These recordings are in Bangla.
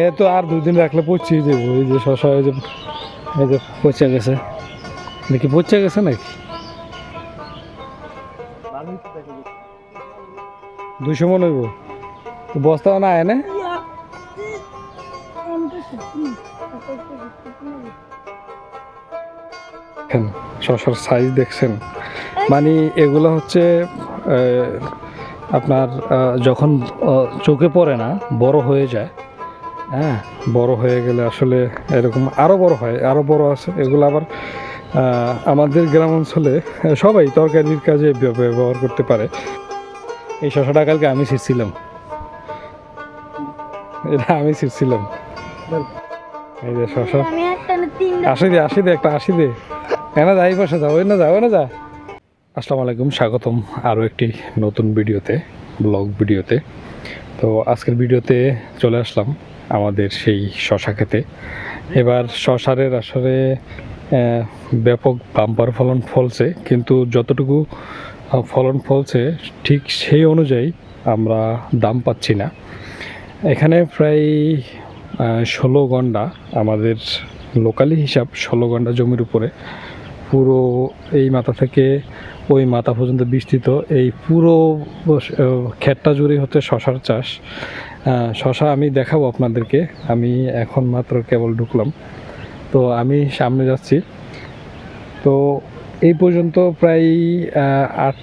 এ তো আর দুদিন রাখলে পচিয়ে যাব এই যে শশা, এই যে এই যে পচে গেছে। দেখি পচে গেছে নাকি? দুইশো মন হইব। বস্তা না আয় না শশার সাইজ দেখছেন। মানে এগুলো হচ্ছে আপনার যখন চোখে পড়ে না, বড় হয়ে যায় হ্যাঁ বড় হয়ে গেলে আসলে এরকম আরও বড় হয় আরও বড় আছে। এগুলো আবার আমাদের গ্রাম অঞ্চলে সবাই তরকারির কাজে ব্যবহার করতে পারে। এই শশাটা কালকে আমি ছিঁড়ছিলাম। এটা আমি ছিঁড়ছিলাম। এই যে শশা আসি দে আসি দে একটা আসি দে। এনা যাই পাশে যাও না যাও না যা। আসসালামু আলাইকুম স্বাগতম আরও একটি নতুন ভিডিওতে ব্লগ ভিডিওতে। তো আজকের ভিডিওতে চলে আসলাম। আমাদের সেই শশা খেতে। এবার শশারের আসলে ব্যাপক বাম্পার ফলন ফলছে, কিন্তু যতটুকু ফলন ফলছে, ঠিক সেই অনুযায়ী আমরা দাম পাচ্ছি না। এখানে প্রায় ষোলো গন্ডা, আমাদের লোকালি হিসাব ষোলো গন্ডা জমির উপরে। পুরো এই মাথা থেকে ওই মাথা পর্যন্ত বিস্তৃত। এই পুরো ক্ষেতটা জুড়ে হচ্ছে শশার চাষ। শশা আমি দেখাবো আপনাদেরকে। আমি এখন মাত্র কেবল ঢুকলাম। তো আমি সামনে যাচ্ছি। তো এই পর্যন্ত প্রায় আট,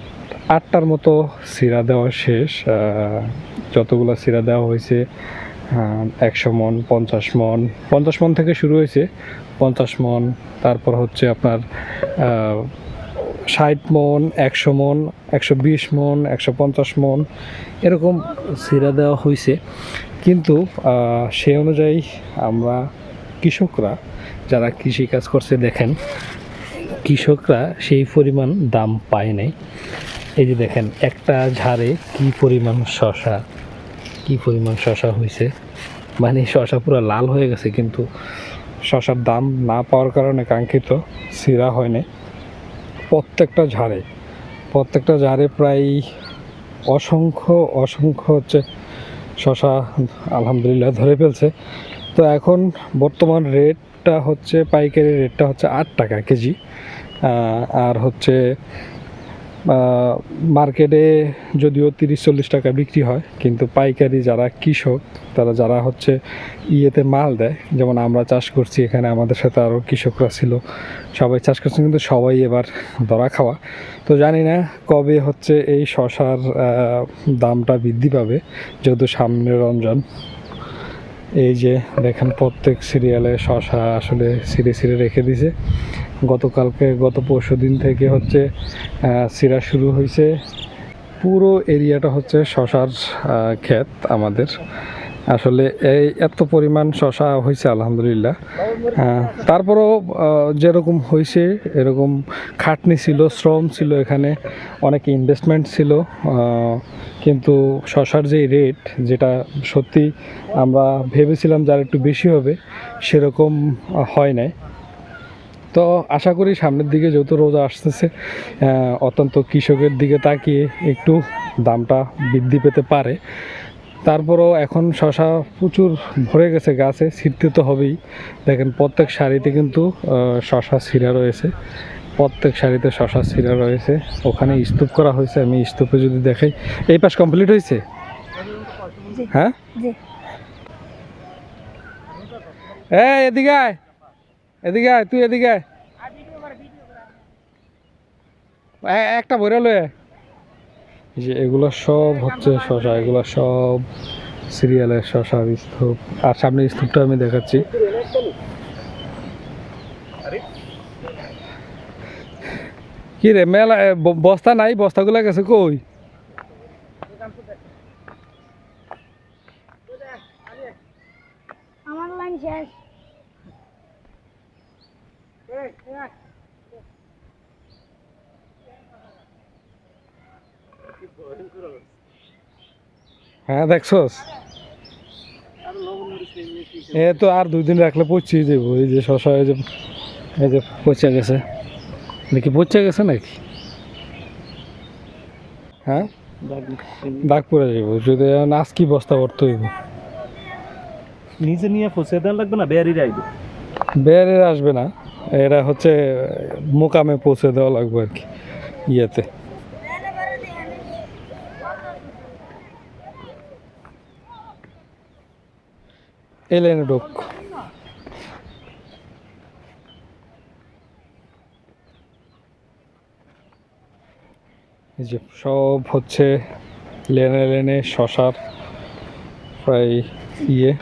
আটটার মতো সিরা দেওয়া শেষ। যতগুলো সিরা দেওয়া হয়েছে একশো মন, পঞ্চাশ মন পঞ্চাশ মন থেকে শুরু হয়েছে। পঞ্চাশ মন, তারপর হচ্ছে আপনার ষাট মন, একশো মন, একশো বিশ মন, একশো পঞ্চাশ মন এরকম সিরা দেওয়া হয়েছে কিন্তু সে অনুযায়ী আমরা কৃষকরা যারা কৃষি কাজ করছে দেখেন, কৃষকরা সেই পরিমাণ দাম পায় নাই। এই যে দেখেন, একটা ঝাড়ে কি পরিমাণ শশা কি পরিমাণ শশা হয়েছে মানে শশা পুরো লাল হয়ে গেছে, কিন্তু শশার দাম না পাওয়ার কারণে কাঙ্ক্ষিত সিরা হয়নি প্রত্যেকটা ঝাড়ে। প্রত্যেকটা ঝাড়ে প্রায় অসংখ্য অসংখ্য হচ্ছে শশা আলহামদুলিল্লাহ ধরে ফেলছে। তো এখন বর্তমান রেটটা হচ্ছে, পাইকারি রেটটা হচ্ছে আট টাকা কেজি আর হচ্ছে মার্কেটে যদিও তিরিশ চল্লিশ টাকা বিক্রি হয়, কিন্তু পাইকারি যারা কৃষক, তারা যারা হচ্ছে ইয়েতে মাল দেয়, যেমন আমরা চাষ করছি, এখানে আমাদের সাথে আরও কৃষকরা ছিল, সবাই চাষ করছে, কিন্তু সবাই এবার ধরা খাওয়া। তো জানি না কবে হচ্ছে এই শশার দামটা বৃদ্ধি পাবে যেহেতু সামনে রমজান। এই যে দেখেন প্রত্যেক সিরিয়ালে শশা আসলে সিরে সিরে রেখে দিছে। গতকালকে, গত পরশু দিন থেকে হচ্ছে সিরা শুরু হয়েছে পুরো এরিয়াটা হচ্ছে শশার ক্ষেত আমাদের। আসলে এই এত পরিমাণ শশা হয়েছে আলহামদুলিল্লাহ। তারপরেও যেরকম হয়েছে এরকম খাটনি ছিল, শ্রম ছিল এখানে, অনেক ইনভেস্টমেন্ট ছিল। কিন্তু শশার যে রেট যেটা সত্যি আমরা ভেবেছিলাম যার একটু বেশি হবে, সেরকম হয় নাই। তো আশা করি সামনের দিকে যেহেতু রোজা আসতেছে অত্যন্ত কৃষকের দিকে তাকিয়ে একটু দামটা বৃদ্ধি পেতে পারে। তারপরও এখন শশা প্রচুর ভরে গেছে গাছে ছিটতে তো হবেই। দেখেন প্রত্যেক শাড়িতে কিন্তু শশা ছিঁড়া রয়েছে। প্রত্যেক শাড়িতে শশা ছিঁড়া রয়েছে। ওখানে স্তূপ করা হয়েছে আমি স্তূপে যদি দেখাই। এই পাশ কমপ্লিট হয়েছে? হ্যাঁ? এদিকে আয়। এদিকে আয় তুই এদিকে আয়। একটা ভরে লয়ে যে এগুলো সব হচ্ছে শশা এগুলো সব সিরিয়ালের শশার স্তূপ। আর সামনে স্তূপটা আমি দেখাচ্ছি। কি রে মেলা বস্তা নাই? বস্তাগুলো গেছে কই? আমার লাইন শেষ। হ্যাঁ দেখছস? এ তো আর দুই দিন রাখলে পচিয়ে যাব এই যে শশা এই যে এই যে পচে গেছে। দেখি পচে গেছে নাকি? হ্যাঁ? দাগ পড়ে যাব যদি নাচ কি বস্তা করতে হইব। নিজে নিয়ে পৌঁছে দেওয়া লাগবে না? বেয়ারি আইবে। বেয়ারের আসবে না। এরা হচ্ছে মোকামে পৌঁছে দেওয়া লাগবে আর কি ইয়েতে। ঢোক এই যে সব হচ্ছে লেনে লেনে শশার প্রায় ইয়ে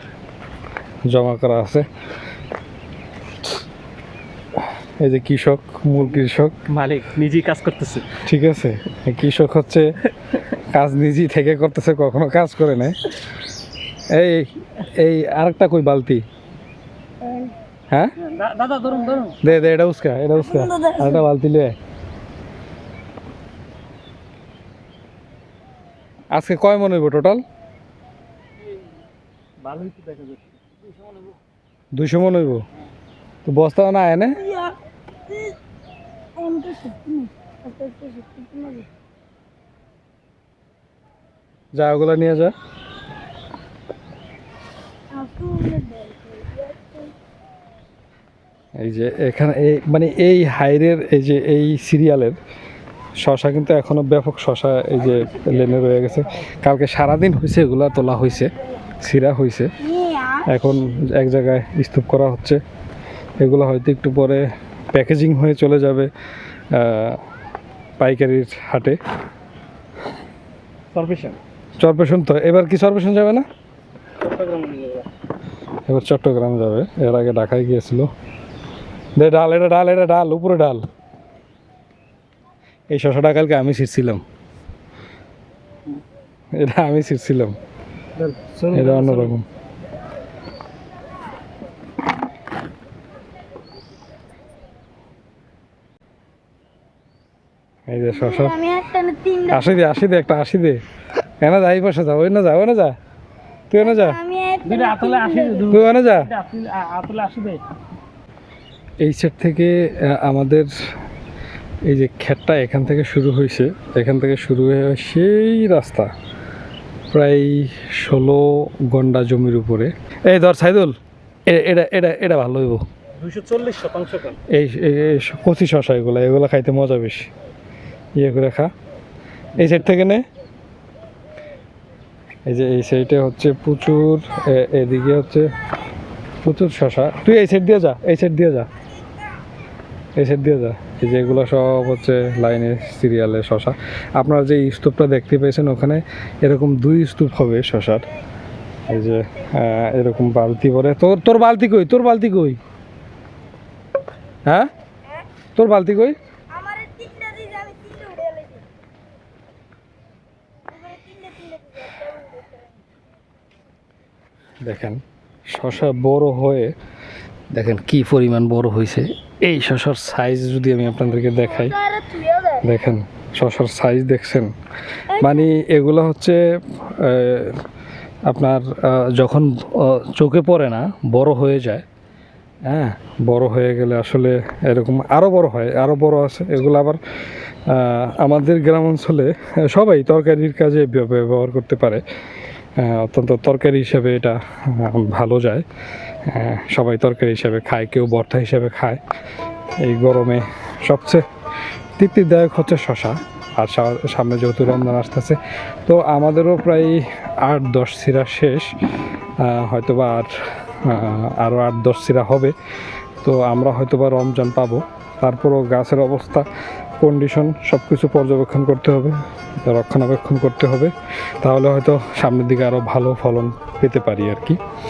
জমা করা আছে। এই যে কৃষক মূল কৃষক। মালিক নিজেই কাজ করতেছে। ঠিক আছে কৃষক হচ্ছে কাজ নিজেই থেকে করতেছে কখনো কাজ করে না এই এই আরেকটা কই বালতি? হ্যাঁ? দাদা ধরুন ধরুন। দে দে এটা উস্কা এটা উস্কা। আরেকটা বালতি লে আজকে কয় মন হইব টোটাল ভালোই তো দেখা যাচ্ছে। দুইশো মন হইব। তো বস্তা না আয় না যা ওগুলা নিয়ে যা। এই যে এখানে এই মানে এই হাইরের এই যে এই সিরিয়ালের শশা কিন্তু এখনও ব্যাপক শশা এই যে লেনে রয়ে গেছে। কালকে সারাদিন হয়েছে এগুলা তোলা হয়েছে সিরা হয়েছে এখন এক জায়গায় স্তূপ করা হচ্ছে। এগুলো হয়তো একটু পরে প্যাকেজিং হয়ে চলে যাবে পাইকারির হাটে। পারফেকশন চরপেশন তো এবার কি চরপেশন যাবে না। এবার চট্টগ্রাম যাবে। এর আগে ঢাকায় গিয়েছিল। দে ডাল এটা ডাল এটা ডাল উপরে ডাল। এই শশাটা কালকে আমি ছিঁড়ছিলাম এটা আমি ছিঁড়ছিলাম এটা অন্যরকম। এই যে শশা আমি একটা না তিনটা। আসি দে আসি দে একটা আসি দে। এনে যা এই পাশে যা না যা ওই না যা। তুই এনে যা। তুই এনে যা। এই সেট থেকে আমাদের এই যে ক্ষেতটা এখান থেকে শুরু হয়েছে এখান থেকে শুরু হয়ে সেই রাস্তা প্রায় ষোলো গন্ডা জমির উপরে। এই ধর সাইদুল এ- এটা এটা এটা ভালো হইব। দুইশো চল্লিশ শতাংশ এই কচি শশা এগুলো এগুলো খাইতে মজা বেশি। ইয়ে করে খা। এই সাইড থেকে নে। এই যে এই সাইডে হচ্ছে প্রচুর এদিকে হচ্ছে প্রচুর শশা। তুই এই সাইড দিয়ে যা, এই সাইড দিয়ে যা। এই সাইড দিয়ে যা। এই যে এগুলো সব হচ্ছে লাইনে সিরিয়ালে শশা। আপনারা যে স্তূপটা দেখতে পেয়েছেন ওখানে, এরকম দুই স্তূপ হবে শশার। এই যে এরকম বালতি ভরে। তোর তোর বালতি কই? তোর বালতি কই? হ্যাঁ? তোর বালতি কই আমার এই তিনটা দিন আমি তিনটা উড়ে গেছি আমার তিনটা তিনটা দেখেন, শশা বড় হয়ে, দেখেন কি পরিমাণ বড় হয়েছে এই শশার সাইজ যদি আমি আপনাদেরকে দেখাই, দেখেন, শশার সাইজ দেখছেন? মানে এগুলো হচ্ছে আপনার যখন চোখে পড়ে না, বড় হয়ে যায়। হ্যাঁ বড় হয়ে গেলে আসলে এরকম আরও বড় হয় আরও বড় আছে। এগুলো আবার আমাদের গ্রাম অঞ্চলে, সবাই তরকারির কাজে ব্যবহার করতে পারে। অত্যন্ত তরকারি হিসেবে এটা ভালো যায়। আহ, সবাই তরকারি হিসেবে খায় কেউ ভর্তা হিসেবে খায়। এই গরমে সবচেয়ে তৃপ্তিদায়ক হচ্ছে শশা আর সামনে যেহেতু রমজান আসতেছে তো আমাদেরও প্রায় আট দশ সিরা শেষ। আহ, হয়তোবা আর আরও আট দশ সিরা হবে। তো আমরা হয়তোবা রমজান পাবো। তারপরও গাছের অবস্থা কন্ডিশন সব কিছু পর্যবেক্ষণ করতে হবে রক্ষণাবেক্ষণ করতে হবে, তাহলে হয়তো সামনের দিকে আরও ভালো ফলন পেতে পারি আর কি।